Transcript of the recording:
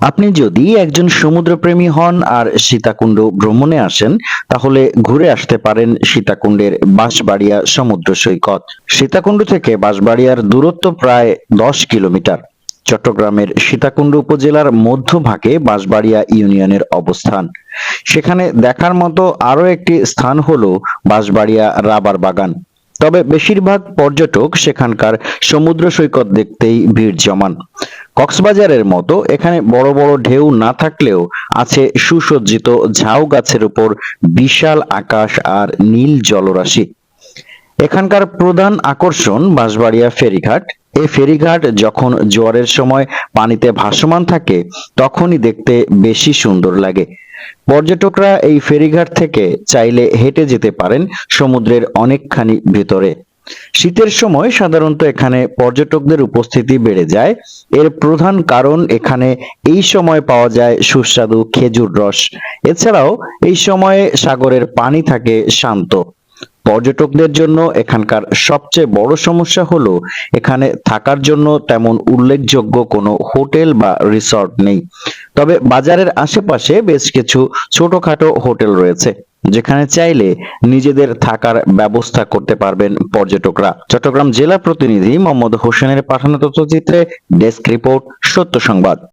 আপনি যদি একজন সমুদ্রপ্রেমী হন আর সীতাকুণ্ড ভ্রমণে আসেন, তাহলে ঘুরে আসতে পারেন সীতাকুণ্ডের বাঁশবাড়িয়া সমুদ্র সৈকত। সীতাকুণ্ড থেকে বাঁশবাড়িয়ার দূরত্ব প্রায় দশ কিলোমিটার। চট্টগ্রামের সীতাকুণ্ড উপজেলার মধ্যভাগে বাঁশবাড়িয়া ইউনিয়নের অবস্থান। সেখানে দেখার মতো আরও একটি স্থান হলো বাঁশবাড়িয়া রাবার বাগান। তবে বেশিরভাগ পর্যটক সেখানকার সমুদ্র সৈকত দেখতেই ভিড় জমান। কক্সবাজারের মতো এখানে বড় বড় ঢেউ না থাকলেও আছে সুসজ্জিত ঝাউ গাছের উপর বিশাল আকাশ আর নীল জলরাশি। এখানকার প্রধান আকর্ষণ বাঁশবাড়িয়া ফেরিঘাট। এই ফেরিঘাট যখন জোয়ারের সময় পানিতে ভাসমান থাকে, তখনই দেখতে বেশি সুন্দর লাগে। পর্যটকরা এই ফেরিঘাট থেকে চাইলে হেঁটে যেতে পারেন সমুদ্রের অনেকখানি ভেতরে। শীতের সময় সাধারণত এখানে পর্যটকদের উপস্থিতি বেড়ে যায়। এর প্রধান কারণ এখানে এই সময় পাওয়া যায় সুস্বাদু খেজুর রস। এছাড়াও এই সময়ে সাগরের পানি থাকে শান্ত। পর্যটকদের জন্য এখানকার সবচেয়ে বড় সমস্যা হলো, এখানে থাকার জন্য তেমন উল্লেখযোগ্য কোনো হোটেল বা রিসর্ট নেই। তবে বাজারের আশেপাশে বেশ কিছু ছোটখাটো হোটেল রয়েছে। যেখানে চাইলে নিজেদের থাকার ব্যবস্থা করতে পারবেন পর্যটকরা। চট্টগ্রাম জেলা প্রতিনিধি মোহাম্মদ হোসেনের পাঠানো তথ্যচিত্রে ডেস্ক রিপোর্ট, সত্য সংবাদ।